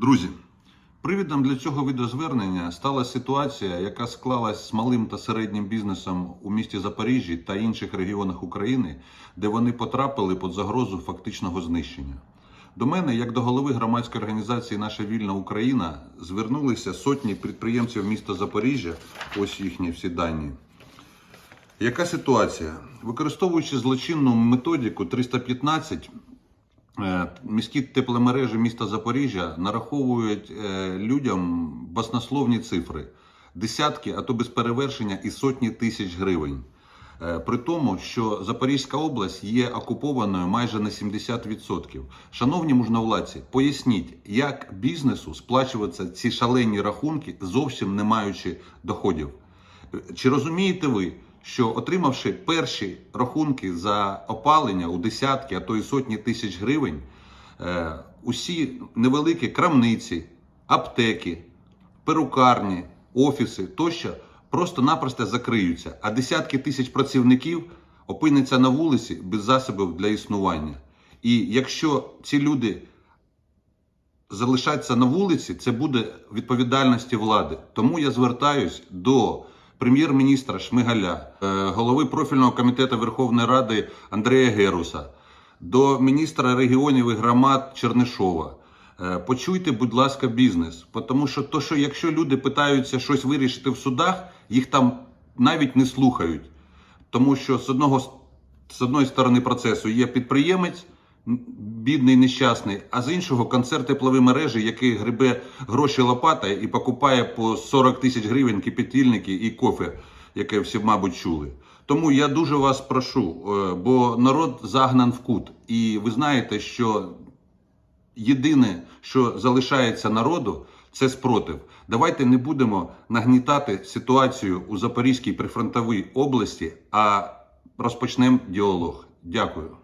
Друзі, привідом для цього відеозвернення стала ситуація, яка склалась з малим та середнім бізнесом у місті Запоріжжі та інших регіонах України, де вони потрапили під загрозу фактичного знищення. До мене, як до голови громадської організації Наша вільна Україна, звернулися сотні підприємців міста Запоріжжя. Ось їхні всі дані. Яка ситуація? Використовуючи злочинну методику 315, Е, Міські тепломережі міста Запоріжжя нараховують е, людям баснословні цифри: десятки, а то без перевершення і сотні тисяч гривень. Е, При тому, що Запорізька область є окупованою майже на 70%. Шановні можновладці, поясніть, як бізнесу сплачуватися ці шалені рахунки, зовсім не маючи доходів. Чи розумієте ви, що отримавши перші рахунки за опалення у десятки, а то й сотні тисяч гривень, е, усі невеликі крамниці, аптеки, перукарні, офіси тощо просто-напросто закриються, а десятки тисяч працівників опиняться на вулиці без засобів для існування. І якщо ці люди залишаться на вулиці, це буде відповідальності влади. Тому я звертаюсь до прем'єр-міністра Шмигаля, е, голови профільного комітету Верховної Ради Андрея Геруса, до міністра регіонів і громад Чернишова. Е, Почуйте, будь ласка, бізнес, тому що то, що якщо люди питаються щось вирішити в судах, їх там навіть не слухають. Тому що з одного з одної сторони процесу є підприємець, бідний, нещасний, а з іншого концерт теплової мережі, який грибе гроші лопатою і покупає по 40 тисяч гривень кипятильники і кофе, яке всі, мабуть, чули. Тому я дуже вас прошу, е, бо народ загнан в кут. І ви знаєте, що єдине, що залишається народу, це спротив. Давайте не будемо нагнітати ситуацію у Запорізькій прифронтовій області, а розпочнемо діалог. Дякую.